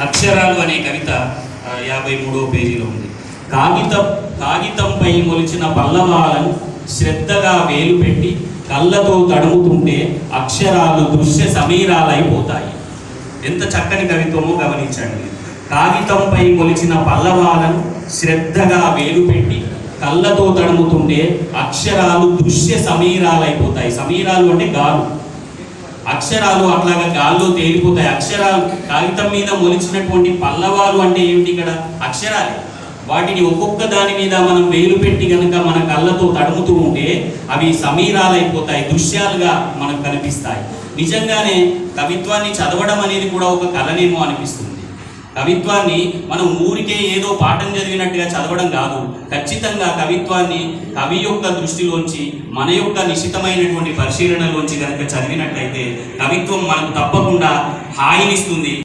అక్షరాలు అనే కవిత యాభై మూడో పేజీలో ఉంది. కాగితం కాగితంపై మొలిచిన పల్లవాలను శ్రద్ధగా వేలు పెట్టి కళ్ళతో తడుముతుంటే అక్షరాలు దృశ్య సమీరాలైపోతాయి. ఎంత చక్కని కవిత్వమో గమనించండి. కాగితంపై మొలిచిన పల్లవాలను శ్రద్ధగా వేలు పెట్టి కళ్ళతో తడుముతుంటే అక్షరాలు దృశ్య సమీరాలైపోతాయి. సమీరాలు అంటే గాలు. అక్షరాలు అట్లాగా గాల్లో తేలిపోతాయి. అక్షరాలు కాగితం మీద మొలిచినటువంటి పల్లవాలు అంటే ఏమిటి ఇక్కడ? అక్షరాలే. వాటిని ఒక్కొక్క దాని మీద మనం వేలు పెట్టి కనుక మన కళ్ళతో తడుముతూ ఉంటే అవి సమీరాలైపోతాయి దృశ్యాలుగా మనకు కనిపిస్తాయి. నిజంగానే కవిత్వాన్ని చదవడం అనేది కూడా ఒక కళనేమో అనిపిస్తుంది. కవిత్వాన్ని మనం ఊరికే ఏదో పాఠం చదివినట్టుగా చదవడం కాదు. ఖచ్చితంగా కవిత్వాన్ని కవి యొక్క దృష్టిలోంచి మన యొక్క నిశితమైనటువంటి పరిశీలనలోంచి కనుక చదివినట్లయితే కవిత్వం మనకు తప్పకుండా హాయినిస్తుంది.